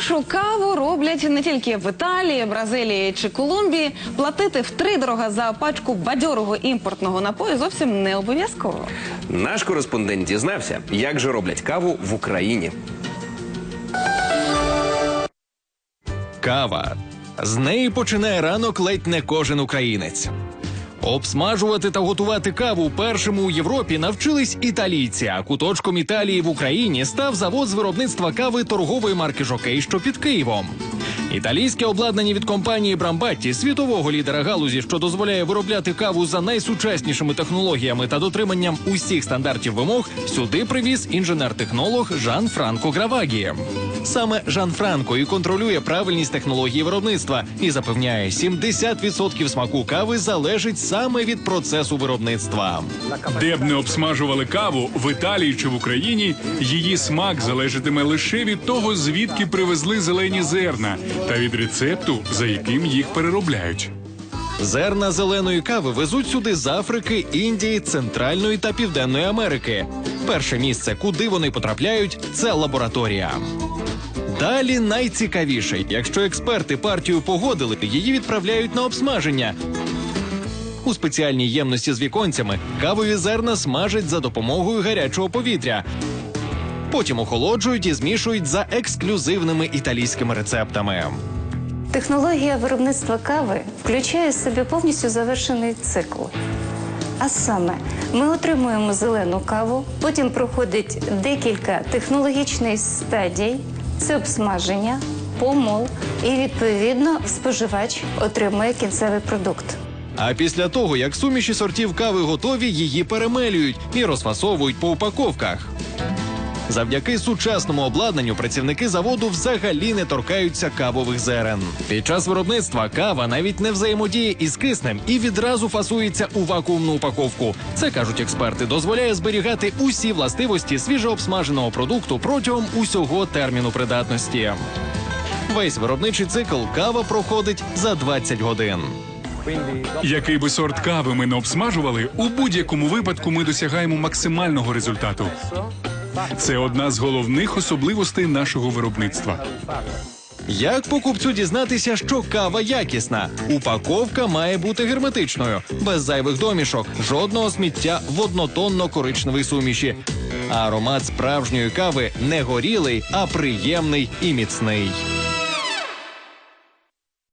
Хорошу каву роблять не тільки в Італії, Бразилії чи Колумбії. Платити втридорога за пачку бадьорого імпортного напою зовсім не обов'язково. Наш кореспондент дізнався, як же роблять каву в Україні. Кава. З неї починає ранок ледь не кожен українець. Обсмажувати та готувати каву першими у Європі навчились італійці. А куточком Італії в Україні став завод з виробництва кави торгової марки Жокей, що під Києвом. Італійське обладнання від компанії Брамбатті, світового лідера галузі, що дозволяє виробляти каву за найсучаснішими технологіями та дотриманням усіх стандартів вимог, сюди привіз інженер-технолог Жан Франко Гравагі. Саме Жан Франко і контролює правильність технології виробництва і запевняє, 70% смаку кави залежить саме від процесу виробництва. Де б не обсмажували каву в Італії чи в Україні, її смак залежатиме лише від того, звідки привезли зелені зерна, та від рецепту, за яким їх переробляють. Зерна зеленої кави везуть сюди з Африки, Індії, Центральної та Південної Америки. Перше місце, куди вони потрапляють, це лабораторія. Далі найцікавіше, якщо експерти партію погодили, її відправляють на обсмаження. У спеціальній ємності з віконцями кавові зерна смажать за допомогою гарячого повітря. Потім охолоджують і змішують за ексклюзивними італійськими рецептами. Технологія виробництва кави включає в собі повністю завершений цикл. А саме, ми отримуємо зелену каву, потім проходить декілька технологічних стадій: це обсмаження, помол, і відповідно споживач отримує кінцевий продукт. А після того, як суміші сортів кави готові, її перемелюють і розфасовують по упаковках. Завдяки сучасному обладнанню працівники заводу взагалі не торкаються кавових зерен. Під час виробництва кава навіть не взаємодіє із киснем і відразу фасується у вакуумну упаковку. Це кажуть експерти, дозволяє зберігати усі властивості свіжообсмаженого продукту протягом усього терміну придатності. Весь виробничий цикл кава проходить за 20 годин. Який би сорт кави ми не обсмажували, у будь-якому випадку ми досягаємо максимального результату. Це одна з головних особливостей нашого виробництва. Як покупцю дізнатися, що кава якісна? Упаковка має бути герметичною, без зайвих домішок, жодного сміття в однотонно-коричневій суміші. Аромат справжньої кави не горілий, а приємний і міцний.